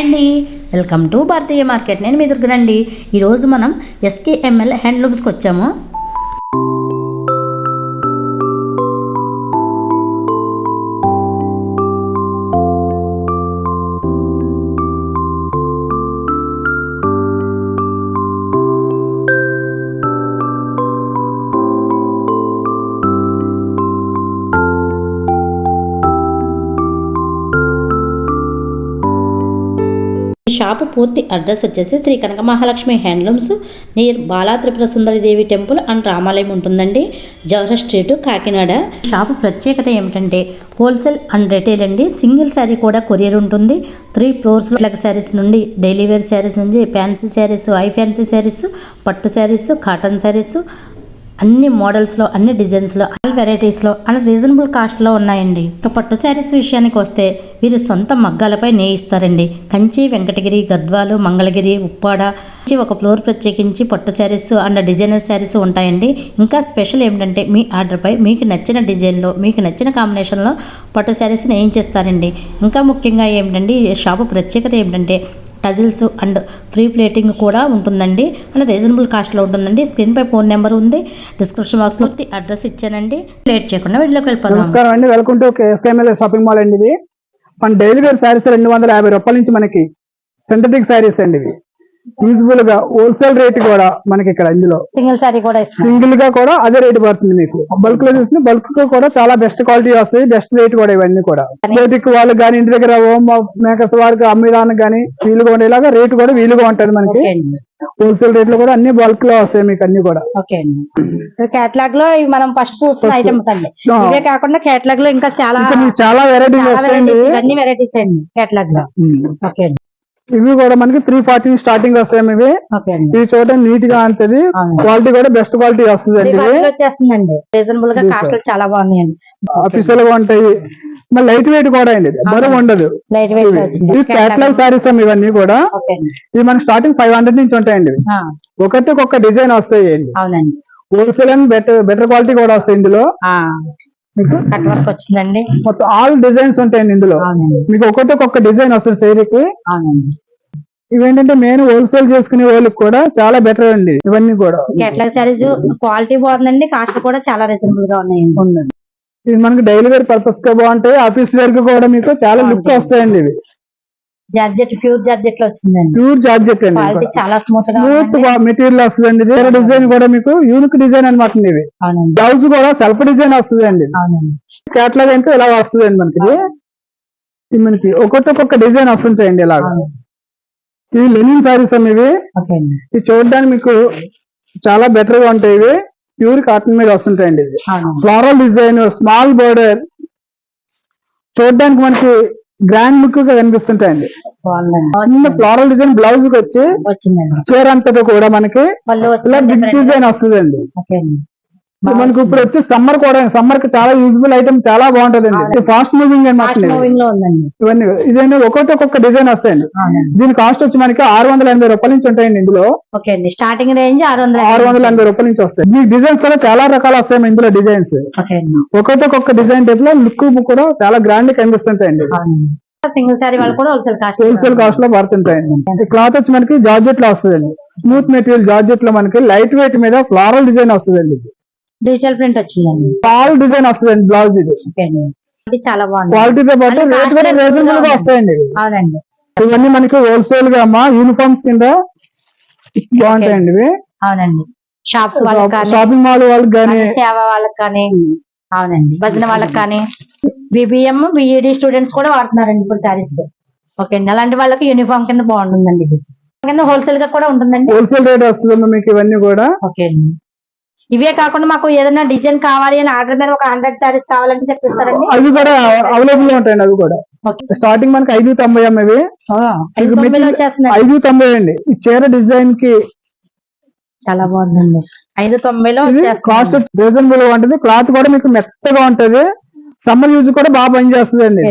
అండి. Welcome to Bharatiya market. నేను మీ దుర్గనండి. ఈరోజు మనం ఎస్కేఎంఎల్ హ్యాండ్లూమ్స్కి వచ్చాము. షాపు పూర్తి అడ్రస్ వచ్చేసి Shri Kanaka Mahalakshmi handlooms near Bala Tripura Sundari Devi temple and Ramalayam ఉంటుందండి. జవహర్ స్ట్రీట్ కాకినాడ. షాపు ప్రత్యేకత ఏమిటంటే హోల్సేల్ అండ్ రిటైల్ అండి. సింగిల్ శారీ కూడా కొరియర్ ఉంటుంది. త్రీ ఫ్లోర్స్ లగ్ శారీస్ నుండి డైలీ వేర్ శారీస్ నుంచి fancy saris I fancy saris పట్టు శారీస్ కాటన్ శారీస్ అన్ని మోడల్స్లో అన్ని డిజైన్స్లో అన్ని వెరైటీస్లో అండ్ రీజనబుల్ కాస్ట్లో ఉన్నాయండి. ఇక పట్టు శారీస్ విషయానికి వస్తే వీరు సొంత మగ్గాలపై నేయిస్తారండి. కంచి వెంకటగిరి గద్వాలు మంగళగిరి ఉప్పాడ ఒక ఫ్లోర్ ప్రత్యేకించి పట్టు శారీస్ అండ్ డిజైనర్ శారీస్ ఉంటాయండి. ఇంకా స్పెషల్ ఏమిటంటే మీ ఆర్డర్పై మీకు నచ్చిన డిజైన్లో మీకు నచ్చిన కాంబినేషన్లో పట్టు శారీస్ నేయించేస్తారండి ఇంకా ముఖ్యంగా ఏమిటండి ఈ షాపు ప్రత్యేకత ఏమిటంటే టజిల్స్ అండ్ ఫ్రీ ప్లేటింగ్ కూడా ఉంటుందండి. అండ్ రీజనబుల్ కాస్ట్లో ఉంటుందండి. స్క్రీన్ పై ఫోన్ నెంబర్ ఉంది. డిస్క్రిప్షన్ బాక్స్లో అడ్రస్ ఇచ్చానండి. లేట్ చేయకుండా వీడియోకి నమస్కారం అండి. Welcome to SKML shopping mall అండి ఇది. మన డైలీ వేర్ శారీస్ రెండు వందల యాభై రూపాయల నుంచి మనకి సింథటిక్ శారీస్ అండి ఇవి. యూజ్ఫుల్గా హోల్సేల్ రేట్ కూడా మనకి ఇక్కడ ఇందులో. సింగిల్ సారీ కూడా సింగిల్గా కూడా అదే రేట్ పడుతుంది మీకు. బల్క్లో చూస్తే బల్క్గా కూడా చాలా బెస్ట్ క్వాలిటీ వస్తాయి బెస్ట్ రేట్ కూడా ఇవన్నీ కూడా. రేటిక్ వాళ్ళకి కానీ ఇంటి దగ్గర హోమ్ మేకర్స్ వారికి అమ్మడానికి కానీ వీలుగా ఉండేలాగా రేట్ కూడా వీలుగా ఉంటది మనకి. హోల్సేల్ రేట్లో కూడా అన్ని బల్క్లో వస్తాయి మీకు అన్ని కూడా. ఓకే అండి. కేటలాగ్లో మనం ఫస్ట్ చూస్తున్న. ఐటమ్స్ అండి. ఇవే కాకుండా కేటలాగ్లో ఇంకా చాలా చాలా వెరైటీస్ ఇవన్నీ వెరైటీస్ అండి కేటలాగ్లో. ఓకే అండి. ఇవి కూడా మనకి త్రీ ఫార్టీ స్టార్టింగ్ వస్తాయి ఇవి ఇవి చూడడానికి నీట్గా అంతది. క్వాలిటీ కూడా బెస్ట్ క్వాలిటీ వస్తుంది అండి వచ్చేస్తుందండి. రీజనబుల్గా చాలా బాగున్నాయండి. అఫీషియల్గా ఉంటాయి. మళ్ళీ లైట్ వెయిట్ కూడా అండి. బరువు ఉండదు. లైట్ వెయిట్ వచ్చింది. ఇవి క్యాట్లాగ్ సారీస్ ఇవన్నీ కూడా. ఇవి మనకి స్టార్టింగ్ ఫైవ్ హండ్రెడ్ నుంచి ఉంటాయండి. ఒకటి ఒక్కొక్క డిజైన్ వస్తాయి. అండి అవునండి. Wholesale and better better quality కూడా వస్తాయి ఇందులో. కట్ వర్క్ వచ్చిందండి. మొత్తం ఆల్ డిజైన్స్ ఉంటాయండి ఇందులో. మీకు ఒకటి ఒక్కొక్క డిజైన్ వస్తుంది అవునండి. ఇవేంటంటే మెయిన్ హోల్సేల్ చేసుకునే వాళ్ళకి కూడా చాలా బెటర్ అండి. ఇవన్నీ కూడా. కేటలాగ్ సారీస్ క్వాలిటీ బాగుందండి కాస్ట్ కూడా చాలా రీజనబుల్గా ఉన్నాయండి ఉందండి ఇది మనకి డైలీ వేర్ పర్పస్గా బాగుంటాయి ఆఫీస్ వేర్కి కూడా మీకు చాలా లుక్. వస్తాయండి ఇవి. జార్జెట్ ప్యూర్ జార్జెట్లో వచ్చిందండి. ప్యూర్ జార్జెట్ అండి చాలా స్మూత్గా స్మూత్. మెటీరియల్ వస్తుందండి వేరే డిజైన్ కూడా మీకు యూనిక్ డిజైన్ అనమాట అవునండి. బ్లౌజ్ కూడా సెల్ఫ్ డిజైన్ వస్తుంది అండి అవునండి. క్యాట్లాగ్ అంటే ఇలా వస్తుంది మనకి. మనకి ఒక్కొక్క ఒక్కొక్క డిజైన్ వస్తుంటాయండి ఇలాగ. ఇవి లెనిన్ సారీస్ అమ్మ ఇవి. చూడడానికి మీకు చాలా బెటర్గా ఉంటాయి ఇవి. ప్యూర్ కాటన్ మీద వస్తుంటాయండి ఇవి. ఫ్లోరల్ డిజైన్ స్మాల్ బోర్డర్ చూడడానికి మనకి గ్రాండ్ లుక్గా కనిపిస్తుంటాయండి. చిన్న ఫ్లోరల్ డిజైన్ బ్లౌజ్కి వచ్చి చీర అంతటా కూడా మనకి ఇలా బిగ్ డిజైన్ వస్తుందండి. మనకి ఇప్పుడు వచ్చి సమ్మర్ కూడా సమ్మర్కి చాలా యూజ్ఫుల్ ఐటమ్ చాలా బాగుంటదండి. అవునండి. ఫాస్ట్ మూవింగ్ ఉందండి. ఇవన్నీ ఇదేంటి ఒక్కొక్క ఒక్కొక్క డిజైన్ వస్తాయండి. దీని కాస్ట్ వచ్చి మనకి ఆరు వందల ఎనభై రూపాయల నుంచి ఉంటాయండి ఇందులో. అండి. స్టార్టింగ్ రేంజ్ ఆరు వందల ఆరు వందల ఎనభై రూపాయల నుంచి వస్తాయి. మీకు డిజైన్స్ కూడా చాలా రకాలు వస్తాయి ఇందులో డిజైన్స్ అండి. ఒక్కొక్క డిజైన్ టైప్లో లుక్ కూడా చాలా గ్రాండ్ కనిపిస్తుంటాయండి. సింగిల్ సారీ వాళ్ళు కూడా హోల్సేల్ కాస్ట్ హోల్సేల్ కాస్ట్లో పడుతుంటాయండి. క్లాత్ వచ్చి మనకి జార్జెట్లో వస్తుందండి. స్మూత్ మెటీరియల్ జార్జెట్లో మనకి లైట్ వెయిట్ మీద ఫ్లారల్ డిజైన్ వస్తుందండి డిజిటల్ ప్రింట్ వచ్చిందండి. ఫ్లారల్ డిజైన్ వస్తుందండి బ్లౌజ్ ఇది. చాలా బాగుంది. క్వాలిటీతో పాటు రేట్ కూడా రీజనబుల్గా. వస్తాయండి. అవునండి. ఇవన్నీ మనకి హోల్సేల్గా అమ్మా యూనిఫామ్స్ కింద బాగుంటాయండి ఇవి. అవునండి. షాప్స్ షాపింగ్ మాల్ వాళ్ళకి కానీ. సేవ వాళ్ళకి కానీ అవునండి. భజన వాళ్ళకి కానీ బీబీఎం బిఈడి స్టూడెంట్స్ కూడా వాడుతున్నారండి ఇప్పుడు సారీస్ ఓకే అండి. అలాంటి వాళ్ళకి యూనిఫామ్ కింద బాగుంటుందండి ఇది. కింద హోల్సేల్గా కూడా ఉంటుందండి. హోల్సేల్ రేట్ వస్తుందమ్మా మీకు ఇవన్నీ కూడా. ఓకే అండి. ఇవే కాకుండా మాకు ఏదైనా డిజైన్ కావాలి అని ఆర్డర్ మీద ఒక హండ్రెడ్ సారీస్ కావాలంటే చెప్పిస్తారండి. అవి కూడా అవైలబుల్ ఉంటాయండి అవి కూడా. స్టార్టింగ్ మనకి ఐదు తొంభై అమ్మ ఇవి. ఐదు తొంభై అండి. ఈ చీర డిజైన్కి చాలా బాగుందండి. ఐదు తొంభైలో కాస్ట్ రీజనబుల్గా ఉంటుంది. క్లాత్ కూడా మీకు మెత్తగా ఉంటది. సమ్మర్ యూజ్ కూడా బాగా పనిచేస్తుంది అండి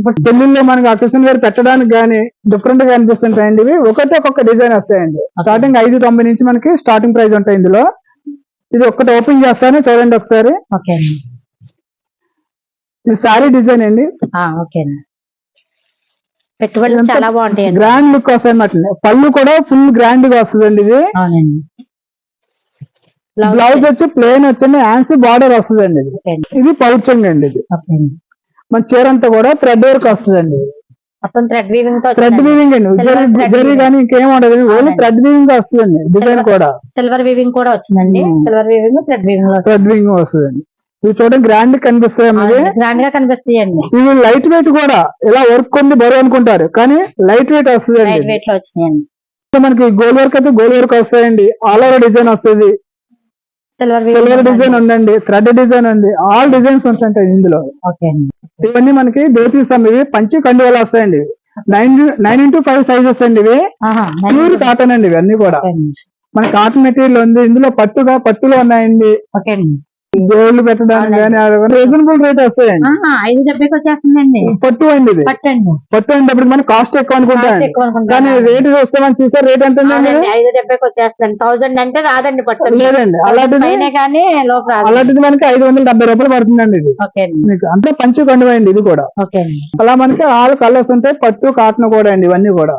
ఇప్పుడు పెళ్ళిలో మనకి అకేషన్ వేర్ పెట్టడానికి కానీ డిఫరెంట్గా అనిపిస్తుంటాయండి ఇవి. ఒకటి ఒక్కొక్క డిజైన్ వస్తాయండి. స్టార్టింగ్ ఐదు తొంభై నుంచి మనకి స్టార్టింగ్ ప్రైస్ ఉంటాయి ఇందులో. ఇది ఒక్కటి ఓపెన్ చేస్తాను చూడండి ఒకసారి. ఓకే అండి. ఇది శారీ డిజైన్ అండి. ఓకే పెట్టుబడులు ఇదంతా చాలా బాగుంటాయండి. గ్రాండ్ లుక్ వస్తాయి అన్నమాట పళ్ళు కూడా ఫుల్ గ్రాండ్గా వస్తుందండి ఇది. బ్లౌజ్ వచ్చి ప్లేన్ వచ్చండి హ్యాండ్స్ బార్డర్ వస్తుందండి ఇది. ఓకే అండి. ఇది. మన చీర అంతా కూడా థ్రెడ్ వర్క్ వస్తుందండి. మొత్తం థ్రెడ్ వీవింగ్తో థ్రెడ్ వీవింగ్ అండి. Silver జరీ. కానీ ఇంకేం ఉండదు. ఓన్లీ. థ్రెడ్ వీవింగ్ వస్తుందండి. డిజైన్ కూడా. సిల్వర్ వీవింగ్ కూడా వచ్చిందండి. Silver weaving thread weaving thread weaving వస్తుందండి. ఇవి చూడండి గ్రాండ్ కనిపిస్తాయి గ్రాండ్గా కనిపిస్తాయండి. ఇవి లైట్ వెయిట్ కూడా. ఇలా వర్క్ ఉంది బరువు అనుకుంటారు. కానీ లైట్ వెయిట్ వస్తుందండి. లైట్ వెయిట్లో వచ్చినాయండి. మనకి గోల్ వర్క్ అయితే గోల్ వర్క్ వస్తాయండి. ఆల్ ఓవర్ డిజైన్ వస్తుంది. సిల్వర్ డిజైన్ ఉందండి. థ్రెడ్ డిజైన్ ఉంది. ఆల్ డిజైన్స్ ఉంటాయి ఇందులో. ఇవన్నీ మనకి అమ్మ ఇవి పంచి కండువలు వస్తాయండి. Nine nine into five sizes అండి ఇవి. ప్యూర్ కాటన్ అండి ఇవన్నీ కూడా. మన కాటన్ మెటీరియల్ ఉంది ఇందులో పట్టుగా పట్టులో ఉన్నాయండి. గోల్డ్ పెట్టడానికి కానీ రీజనబుల్ రేట్ వస్తాయండి. ఐదు డెబ్బైకి వచ్చేస్తుందండి. పట్టు అండి ఇది. పట్టండి. పట్టు మనకి కాస్ట్ ఎక్కువ అనుకుంటాం. కానీ రేట్ చూస్తే మనం చూసే రేట్ ఎంత ఐదు డెబ్బైకి వచ్చేస్తుంది. థౌసండ్ అంటే రాదండి పట్టు. లేదండి అలాంటిది కానీ అలాంటిది మనకి ఐదు వందల డెబ్బై రూపాయలు పడుతుందండి ఇది. అండి. మీకు అంటే పంచు కండువండి ఇది కూడా. అండి. అలా మనకి ఆల్ కలర్స్ ఉంటాయి పట్టు కాటన్ కూడా అండి ఇవన్నీ కూడా.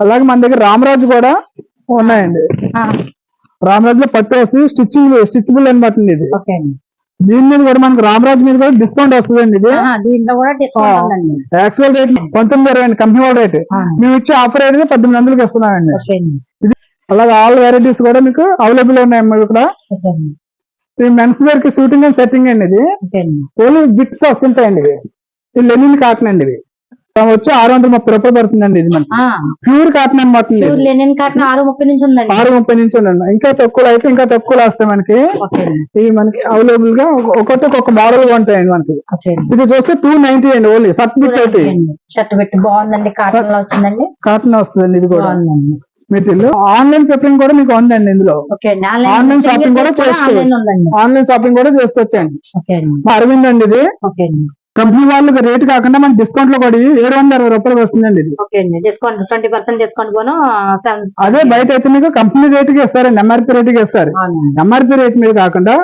అలాగే మన దగ్గర రామరాజు కూడా ఉన్నాయండి. రామరాజు లో పట్టు వస్తుంది స్టిచ్చింగ్ స్టిచ్బుల్ అనమాట ఇది. అండి. దీని మీద కూడా మనకి రామరాజు మీద కూడా డిస్కౌంట్ ఇది. డిస్కౌంట్ ఆ. ఉందండి. యాక్చువల్ రేట్ పంతొమ్మిది ఇరవై అండి కంపెనీ వాళ్ళ రేట్. మేము ఇచ్చే ఆఫర్ రేట్ పద్దెనిమిది వందలకి ఇస్తున్నామండి అండి. అలాగే ఆల్ వెరైటీస్ కూడా మీకు అవైలబుల్ ఉన్నాయి ఇక్కడ. అండి. మెన్స్ వేర్కి షూటింగ్ అండ్ సెట్టింగ్ అండి ఇది. అండి. ఓన్లీ బిట్స్ వస్తుంటాయండి ఇవి. ఇది లెనిన్ కాటన్ అండి ఇవి. వచ్చి ఆరు వందల ముప్పై రూపాయలు పడుతుందండి ఇది మనకి. ప్యూర్ కాటన్ అనమాట లెనిన్ కాటన్ ఆరు ముప్పై నుంచి ఉందండి. ఆరు ముప్పై నుంచి ఉండండి ఇంకా తక్కువ అయితే ఇంకా తక్కువ వస్తాయి మనకి. ఇవి మనకి అవైలబుల్గా ఒక్కొక్కటి ఒక్కొక్క మోడల్గా ఉంటాయండి మనకి. ఇది చూస్తే టూ నైన్టీ అండి ఓన్లీ. సర్ట్ బిట్ ఒకటి షర్ట్ పెట్టి బాగుందండి. కాటన్లో వచ్చిందండి. కాటన్ వస్తుందండి ఇది కూడా. మెటీరియల్ ఆన్లైన్ పేపరింగ్ కూడా మీకు ఉందండి ఇందులో. ఆన్లైన్ షాపింగ్ కూడా చేసుకోవచ్చు. ఆన్లైన్ షాపింగ్ కూడా చేసుకోవచ్చండి. అరవింద్ అండి. ఇది. కంపెనీ వాళ్ళకి రేట్ కాకుండా మనకి డిస్కౌంట్లో కూడా ఏడు వందల అరవై రూపాయలు వస్తుందండి ఇది. ఓకే అండి. డిస్కౌంట్ ట్వంటీ పర్సెంట్ డిస్కౌంట్ పోను సెవెన్ అదే బయట అయితే మీకు కంపెనీ రేట్కి ఇస్తారండి ఎంఆర్పీ రేట్కి ఇస్తారు. అవునండి. ఎంఆర్పీ రేట్ మీద కాకుండా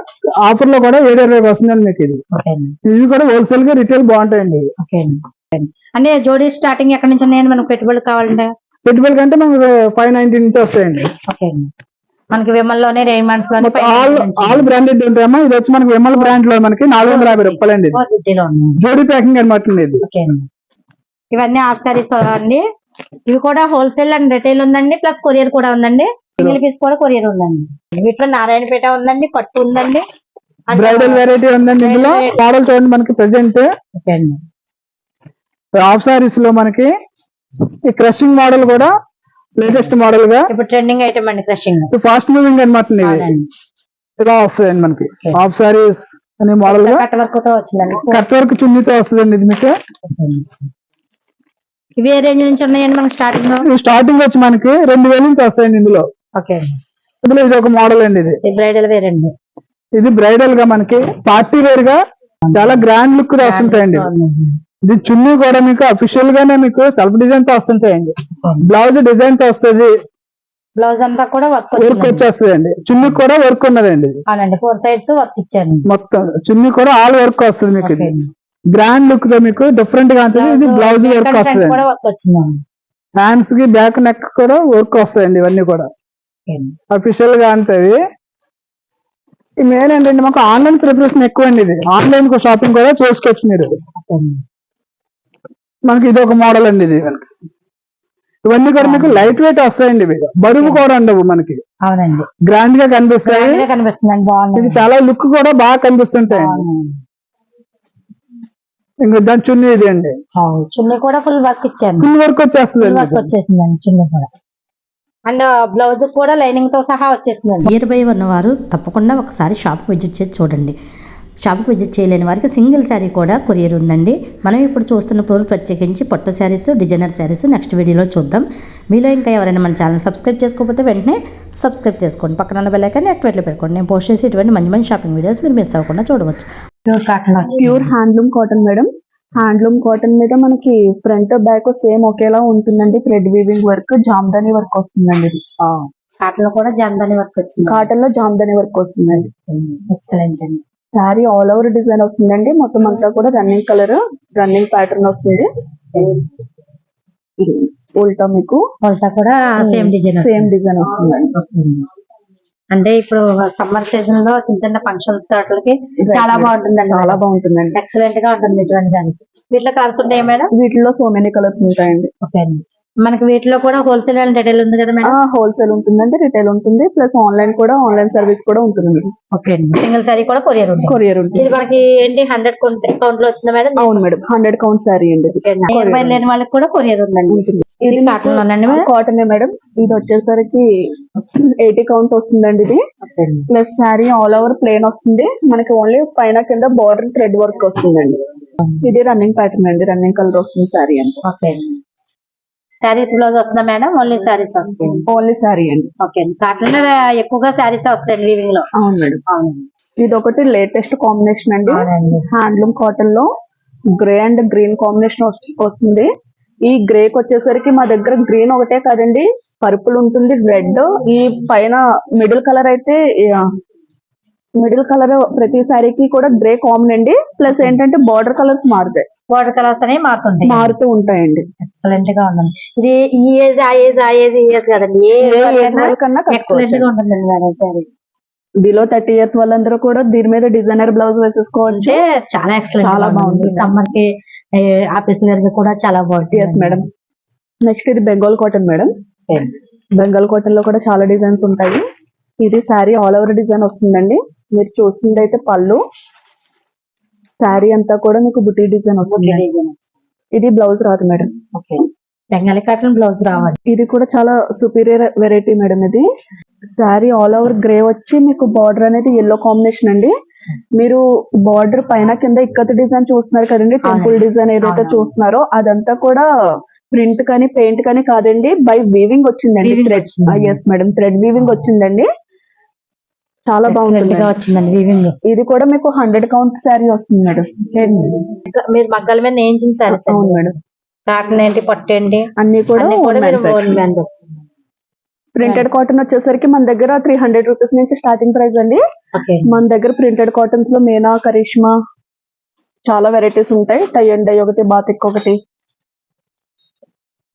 ఆఫర్లో కూడా ఏడు ఇరవై వస్తుందండి మీకు ఇది. ఓకే అండి. ఇవి కూడా హోల్సేల్గా రిటైల్ బాగుంటాయండి. ఓకే అండి. ఓకే అండి. అంటే జోడీ స్టార్టింగ్ ఎక్కడి నుంచి ఉన్నాయండి? మనకు పెట్టుబడులు కావాలంటే? పెట్టుబడి కంటే మనకు ఫైవ్ నైన్టీ నుంచి వస్తాయండి. ఓకే అండి. మనకి విమల్లోనే రేమండ్స్ ఆల్ ఆల్ బ్రాండెడ్ ఉంటాయమ్మా. ఇది వచ్చి మనకి విమల్ బ్రాండ్లో మనకి నాలుగు వందల యాభై రూపాయలు అండి జోడీ ప్యాకింగ్ అనమాట ఇది. ఓకే అండి. ఇవన్నీ హాఫ్ సారీస్ అండి. ఇవి కూడా హోల్సేల్ అండ్ రిటైల్ ఉందండి ప్లస్ కొరియర్ కూడా ఉందండి. సింగిల్ పీస్ కూడా కొరియర్ ఉందండి. వీటిలో నారాయణపేట ఉందండి పట్టు ఉందండి. బ్రైడల్ వెరైటీ ఉందండి ఇందులో. మోడల్ చూడండి మనకి ప్రెసెంట్ హాఫ్ సారీస్లో మనకి ఈ క్రషింగ్ మోడల్ కూడా లేటెస్ట్ మోడల్గా ఇప్పుడు ట్రెండింగ్ ఐటమ్ అండి క్రషింగ్ ఫాస్ట్ మూవింగ్ అనమాట ఇలా వస్తాయండి మనకి. హాఫ్ సారీస్ అనే మోడల్గా కట్ వర్క్తో వచ్చిందండి. కట్ వర్క్ చున్నీతో వస్తుందండి ఇది మీకు. ఇవి రేంజ్ నుంచి ఉన్నాయండి మనకి స్టార్టింగ్ స్టార్టింగ్ వచ్చి మనకి రెండు వేల నుంచి వస్తాయండి ఇందులో. ఓకే. ఇందులో ఇది ఒక మోడల్ అండి ఇది. బ్రైడల్ వేర్ అండి. ఇది బ్రైడల్గా మనకి పార్టీ వేర్గా చాలా గ్రాండ్ లుక్ వస్తుంటాయండి. ఇది చున్నీ కూడా మీకు అఫీషియల్ గానే మీకు సెల్ఫ్ డిజైన్తో వస్తుంటాయండి. బ్లౌజ్ డిజైన్తో వస్తుంది. బ్లౌజ్ అంతా కూడా వర్క్ వర్క్ వచ్చిందండి వచ్చేస్తుందండి. చున్నీ కూడా వర్క్ ఉన్నదండి. అవునండి ఫోర్ సైడ్స్ వర్క్ ఇచ్చాను మొత్తం చున్నీ కూడా ఆల్ వర్క్ వస్తుంది మీకు ఇది. అండి. గ్రాండ్ లుక్తో మీకు డిఫరెంట్గా ఉంటుంది. ఇది బ్లౌజ్ వర్క్ వస్తుంది హ్యాండ్స్కి బ్యాక్ నెక్ కూడా వర్క్ వస్తాయండి ఇవన్నీ కూడా. అండి. అఫీషియల్గా అంతవి ఈ మెయిన్ ఏంటంటే మాకు ఆన్లైన్ ప్రిపరేషన్ ఎక్కువ అండి ఇది ఆన్లైన్ షాపింగ్ కూడా చేసుకోవచ్చు మీరు. అండి. మనకి ఇది ఒక మోడల్ అండి ఇది. మనకి. ఇవన్నీ కూడా మీకు లైట్ వెయిట్ వస్తాయండి ఇవి బరువు కూడా ఉండవు మనకి. అవునండి. గ్రాండ్గా కనిపిస్తాయి. ఇది చాలా లుక్ కూడా బాగా కనిపిస్తుంటాయి ఇంకా దాని చున్నీ ఇది అండి. చున్నీ కూడా ఫుల్ వర్క్ ఇచ్చాను ఫుల్ వర్క్ వచ్చేస్తుంది వర్క్ వచ్చేసిందండి చున్నీ కూడా. అండ్ బ్లౌజ్ కూడా లైనింగ్తో సహా వచ్చేసిందండి. నియర్ బై ఉన్నవారు తప్పకుండా ఒకసారి షాప్ విజిట్ చేసి చూడండి. షాప్కి విజిట్ చేయలేని వారికి సింగిల్ శారీ కూడా కొరియర్ ఉందండి. మనం ఇప్పుడు చూస్తున్న ఫ్లోర్ ప్రత్యేకించి పట్టు శారీస్ డిజైనర్ శారీస్ నెక్స్ట్ వీడియోలో చూద్దాం. మీలో ఇంకా ఎవరైనా మన ఛానల్ సబ్స్క్రైబ్ చేసుకోకపోతే వెంటనే సబ్స్క్రైబ్ చేసుకోండి. పక్కన ఉన్న బెల్ ఐకాన్ యాక్టివేట్లో పెట్టుకోండి. నేను పోస్ట్ చేసి ఇటువంటి మంచి మంచి షాపింగ్ వీడియోస్ మీరు మిస్ అవ్వకుండా చూడవచ్చు. Pure cotton pure handloom cotton madam handloom cotton మీద మనకి ఫ్రంట్ బ్యాక్ సేమ్ ఒకేలా ఉంటుందండి. Thread weaving work jamdani work వస్తుందండి. ఇది కాటన్లో కూడా జందని వర్క్ వచ్చింది. కాటన్లో జామ్దాని వర్క్ వస్తుందండి. ఎక్సలెంట్ అండి. శారీ ఆల్ ఓవర్ డిజైన్ వస్తుందండి. మొత్తం అంతా కూడా రన్నింగ్ కలర్ రన్నింగ్ ప్యాటర్న్ వస్తుంది. ఉల్టా మీకు. ఉల్టా కూడా సేమ్ డిజైన్ సేమ్ డిజైన్ వస్తుందండి అంటే ఇప్పుడు సమ్మర్ సీజన్లో చిన్న చిన్న ఫంక్షన్స్ వాటికి చాలా బాగుంటుందండి. చాలా బాగుంటుందండి. ఎక్సలెంట్గా ఉంటుంది ఇటువంటి వీటిలో కలర్స్ ఉంటాయి మేడం వీటిలో సో మెనీ కలర్స్ ఉంటాయండి. ఓకే అండి. మనకి వీటిలో కూడా హోల్సేల్ అండ్ రిటైల్ ఉంది కదా మేడం? హోల్సేల్ ఉంటుందండి రిటైల్ ఉంటుంది. ప్లస్ ఆన్లైన్ కూడా ఆన్లైన్ సర్వీస్ కూడా ఉంటుంది ఓకే అండి. సింగిల్ సారీ కూడా కొరియర్ ఉంటుంది. కొరియర్ ఉంటుంది. ఇది మనకి ఏంటి హండ్రెడ్ కౌంట్లో వచ్చింది మేడం? అవును మేడం హండ్రెడ్ కౌంట్ సారీ అండి బై లేని వాళ్ళకి కూడా కొరియర్ ఉందండి. ఉంటుంది. ఇది కాటన్ లోనండి మేడం? Cotton madam. ఇది వచ్చేసరికి ఎయిటీ కౌంట్ వస్తుందండి ఇది. Plus sari all over plain వస్తుంది. మనకి ఓన్లీ పైన కింద బార్డర్ థ్రెడ్ వర్క్ వస్తుందండి. ఇది రన్నింగ్ ప్యాటర్న్ అండి రన్నింగ్ కలర్ వస్తుంది శారీ అండి. ఓకే అండి శారీ బ్లౌజ్ వస్తుందా మేడం? ఓన్లీ శారీస్ వస్తాయి? ఓన్లీ శారీ అండి. ఓకే అండి. కాటన్లో ఎక్కువగా శారీస్ వస్తాయండి వీవింగ్లో. అవును మేడం. అవునండి ఇది ఒకటి లేటెస్ట్ కాంబినేషన్ అండి హ్యాండ్లూమ్ కాటన్లో గ్రే అండ్ గ్రీన్ కాంబినేషన్ వస్తుంది. ఈ గ్రేకి వచ్చేసరికి మా దగ్గర గ్రీన్ ఒకటే కాదండి. పర్పుల్ ఉంటుంది రెడ్ ఈ పైన మిడిల్ కలర్ అయితే మిడిల్ కలర్ ప్రతి సారీకి కూడా గ్రే కామన్ అండి. ప్లస్ ఏంటంటే బార్డర్ కలర్స్ మారుతాయి. వాటర్ కలర్స్ అనేవి మారుతుంటాయి. మారుతూ ఉంటాయండి. ఎక్సలెంట్గా ఉందండి. ఇది ఈ ఏజ్ ఆ ఏజ్ ఆ ఏజ్ ఈ ఏజ్ కదండి. ఏ ఎక్సలెంట్గా ఉంటుందండి madam sari. Below thirty years వాళ్ళందరూ కూడా దీని మీద డిజైనర్ బ్లౌజ్ వేసేసుకోవచ్చు. చాలా ఎక్సలెంట్ చాలా బాగుంది. సమ్మర్కి ఆఫీస్ వేర్కి కూడా చాలా బాగుంటుంది. ఎస్ మేడం నెక్స్ట్ ఇది బెంగాల్ కాటన్ మేడం బెంగాల్ కాటన్లో కూడా చాలా డిజైన్స్ ఉంటాయి. ఇది శారీ ఆల్ ఓవర్ డిజైన్ వస్తుందండి. మీరు చూస్తుంది అయితే పళ్ళు శారీ అంతా కూడా మీకు బుటీ డిజైన్ వస్తుంది. ఇది బ్లౌజ్ రాదు madam. Okay. Bengali cotton blouse రావాలి. ఇది కూడా చాలా సుపీరియర్ వెరైటీ మేడం ఇది. శారీ ఆల్ ఓవర్ గ్రే వచ్చి మీకు బార్డర్ అనేది ఎల్లో కాంబినేషన్ అండి. మీరు బార్డర్ పైన కింద ఇక్కత డిజైన్ చూస్తున్నారు కదండి టెంపుల్ డిజైన్ ఏదైతే. చూస్తున్నారో అదంతా కూడా ప్రింట్ కానీ పెయింట్ కానీ కాదండి బై వీవింగ్ వచ్చిందండి. Thread. Yes madam. Thread weaving వచ్చిందండి. చాలా బాగుంటుంది వచ్చిందండి వీవింగ్ ఇది కూడా మీకు హండ్రెడ్ కౌంట్ శారీ వస్తుంది మేడం. మీరు మగ్గాల మీద నేయించిన శారీస్ అవును మేడం. కాటన్ ఏంటి పట్టు ఏంటి అన్ని కూడా. ప్రింటెడ్ కాటన్ వచ్చేసరికి మన దగ్గర త్రీ హండ్రెడ్ రూపీస్ నుంచి స్టార్టింగ్ ప్రైస్ అండి. మన దగ్గర ప్రింటెడ్ కాటన్స్లో మేనా కరిష్మా చాలా వెరైటీస్ ఉంటాయి. టై అండ్ డై ఒకటి బాతిక్ ఒకటి.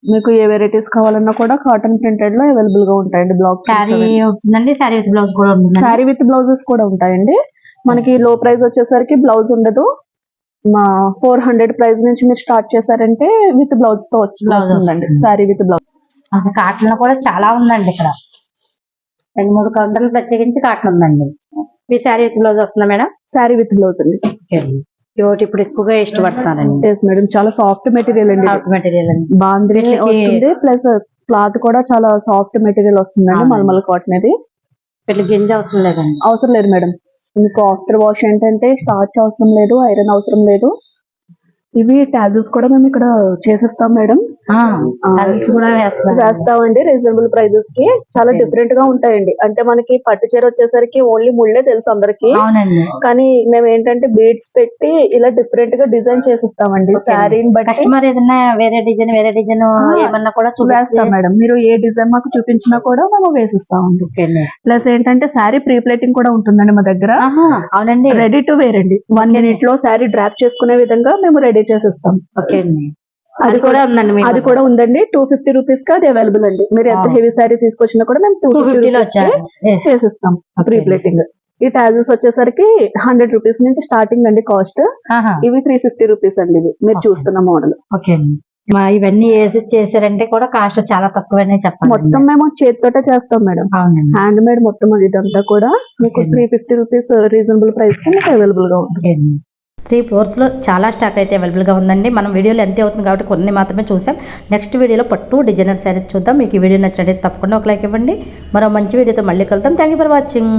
మీకు ఏ వెరైటీస్ కావాలన్నా కూడా కాటన్ ప్రింటెడ్లో అవైలబుల్గా ఉంటాయండి బ్లాక్ శారీ ఉంటుందండి? శారీ విత్ బ్లౌజ్ కూడా ఉంటుంది శారీ విత్ బ్లౌజెస్ కూడా ఉంటాయండి. మనకి లో ప్రైస్ వచ్చేసరికి బ్లౌజ్ ఉండదు. మా ఫోర్ హండ్రెడ్ ప్రైస్ నుంచి మీరు స్టార్ట్ చేశారంటే విత్ బ్లౌజ్తో వస్తుందండి. వస్తుంది. శారీ విత్ బ్లౌజ్ కాటన్లో కూడా చాలా ఉందండి ఇక్కడ. రెండు మూడు కౌంటర్లు ప్రత్యేకించి కాటన్ ఉందండి. మీ శారీ విత్ బ్లౌజ్ వస్తుందా మేడం? శారీ విత్ బ్లౌజ్ అండి. ఇవి ఇప్పుడు ఎక్కువగా ఇష్టపడతానండి మేడం చాలా సాఫ్ట్ మెటీరియల్ అండి. సాఫ్ట్ మెటీరియల్ అండి. బాంద్రీ వస్తుంది ప్లస్ క్లాత్ కూడా చాలా సాఫ్ట్ మెటీరియల్ వస్తుందండి. మల్మల్ కాటన్ ఇది వీటికి గింజ అవసరం లేదండి. అవసరం లేదు మేడం మీకు ఆఫ్టర్ వాష్ ఏంటంటే స్టార్చ్ అవసరం లేదు ఐరన్ అవసరం లేదు. ఇవి టాబ్లెట్స్ కూడా మేము ఇక్కడ చేసిస్తాం మేడం. వేస్తామండి రీజనబుల్ ప్రైజెస్కి. చాలా. డిఫరెంట్గా ఉంటాయండి. అంటే మనకి పట్టు చీర వచ్చేసరికి ఓన్లీ ముళ్ళే తెలుసు అందరికి. కానీ మేము ఏంటంటే బీడ్స్ పెట్టి ఇలా డిఫరెంట్గా డిజైన్ చేసిస్తామండి. శారీని బట్టి. కస్టమర్ ఏదైనా వేరే డిజైన్ వేరే డిజైన్ ఏమన్నా కూడా వేస్తాం మేడం. మీరు ఏ డిజైన్ మాకు చూపించినా కూడా మేము వేసిస్తామండి. చూపిస్తాం ప్లస్ ఏంటంటే శారీ ప్రీ ప్లేటింగ్ కూడా ఉంటుందండి మా దగ్గర. అవునండి. రెడీ టు వేర్ అండి. వన్ మినిట్లో శారీ డ్రాప్ చేసుకునే విధంగా మేము రెడీ చేసిస్తాం. ఓకే అండి. అది కూడా ఉందండి అది కూడా ఉందండి. టూ ఫిఫ్టీ రూపీస్కి అది అవైలబుల్ అండి. మీరు ఎంత. హెవీ శారీ తీసుకొచ్చినా కూడా మేము టూ ఫిఫ్టీ. చేసిస్తాం. ప్రీ ప్లేటింగ్ ఈ టాజల్స్ వచ్చేసరికి హండ్రెడ్ రూపీస్ నుంచి స్టార్టింగ్ అండి కాస్ట్. ఇవి త్రీ ఫిఫ్టీ రూపీస్ అండి ఇవి. మీరు. చూస్తున్న మోడల్ ఓకే అండి. మా ఇవన్నీ వేసి చేశారంటే కూడా కాస్ట్ చాలా తక్కువనే చెప్పాలి. మొత్తం మేము చేతితోటే చేస్తాం మేడం. హ్యాండ్ మేడ్ మొత్తం ఇదంతా కూడా మీకు. త్రీ ఫిఫ్టీ రూపీస్ రీజనబుల్ ప్రైస్కి మీకు అవైలబుల్గా ఉంటుంది. త్రీ ఫ్లోర్స్లో చాలా స్టాక్ అయితే అవైలబుల్గా ఉందండి. మనం వీడియోలో ఎంత అవుతుంది కాబట్టి కొన్ని మాత్రమే చూసాం. నెక్స్ట్ వీడియోలో పట్టు డిజైనర్ శారీస్ చూద్దాం. మీకు ఈ వీడియో నచ్చినట్టయితే తప్పకుండా ఒక లైక్ ఇవ్వండి. మరో మంచి వీడియోతో మళ్ళీ కలుద్దాం. Thank you for watching.